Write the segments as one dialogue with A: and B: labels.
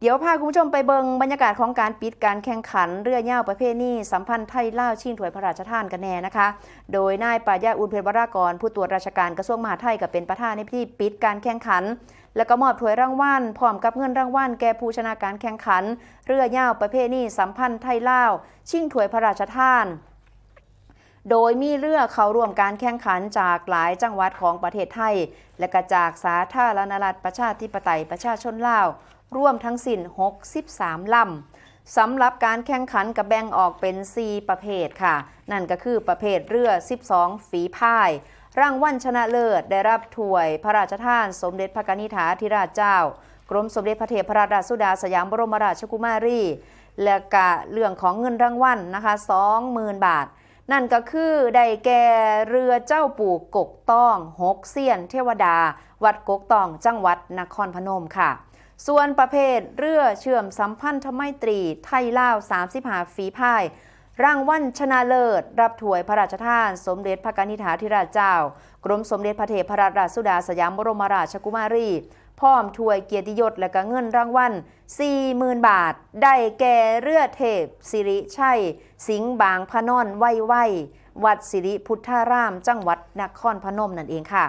A: เดี๋ยวพาคุณผู้ชมไปเบิงบรรยากาศของการปิดการแข่งขันเรือเย้าประเภทนี้สัมพันธ์ไทยล่าชิงถ้วยพระราชทานกันแน่นะคะ โดยนายปาญญาอุนเพชรวรากร ผู้ตรวจราชการกระทรวงมหาดไทยกับเป็นประธานในพิธีปิดการแข่งขัน แล้วก็มอบถ้วยรางวัลพร้อมกับเงินรางวัลแก่ผู้ชนะการแข่งขัน เรือเย้าประเภทนี้สัมพันธ์ไทยล่าชิงถ้วยพระราชทาน โดยมีเรือเข้าร่วมการแข่งขันจากหลายจังหวัดของประเทศไทย และก็จากสาธารณรัฐประชาธิปไตยประชาชนลาว ร่วมทั้งสิ้น 63 ลำ สำหรับการแข่งขันกับแบ่งออกเป็น 4 ประเภทค่ะ นั่นก็คือประเภทเรือ 12 ฝีพาย รางวัลชนะเลิศได้รับถ้วย พระราชทาน สมเด็จพระนิษฐาธิราชเจ้า กรมสมเด็จพระเทพรัตนราชสุดาสยามบรมราชกุมารี และกะเรื่องของเงินรางวัลนะคะ 20,000 บาท นั่นก็คือได้แก่เรือเจ้าปู่กกต้องหกเสียนเทวดา วัดกกต้องจังหวัดนครพนมค่ะ ส่วนประเภทเรือเชื่อมสัมพันธไมตรีไทยลาว35ฝีพายรางวัลชนะเลิศ รับถวยพระราชทาน สมเด็จพระนิษฐาธิราชเจ้า กรมสมเด็จพระเทพรัตนราชสุดาสยามบรมราชกุมารี พร้อมถวยเกียรติยศและก็เงินรางวัล40,000 บาท ได้แก่เรือเทพ สิริชัย สิงห์บางพระนอนไว้ไว้วัดสิริพุทธาราม จังหวัดนครพนมนั่นเองค่ะ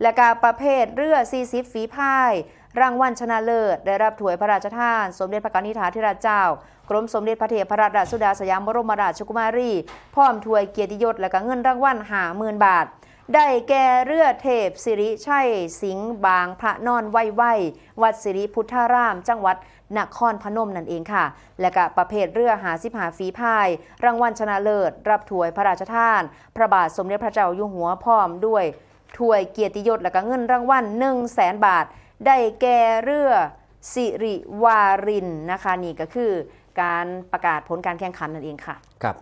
A: และกาประเภทเรือ 40 ฝีพาย รางวัลชนะเลิศ ได้รับถวยพระราชทาน สมเด็จพระกนิษฐาธิราชเจ้ากรมสมเด็จพระเทพรัตนราชสุดาสยามบรมราชกุมารี พร้อมถวยเกียรติยศและก็เงินรางวัล50,000บาท ได้แก่เรือเทพสิริชัยสิงห์บางพระนอนไว้ไว้วัดสิริพุทธาราม จังหวัดนครพนมนั่นเองค่ะ และก็ประเภทเรือหาสิบหาฝีพาย รางวัลชนะเลิศ รับถวยพระราชทาน พระบาทสมเด็จพระเจ้าอยู่หัวพร้อมด้วยถ้วยเกียรติยศและก็เงินรางวัล1 0 0 0 0แสนบาท ได้แก่เรือสิริวารินนะคะนี่ก็คือการประกาศผลการแข่งขันนั่นเองค่ะ
B: ครับ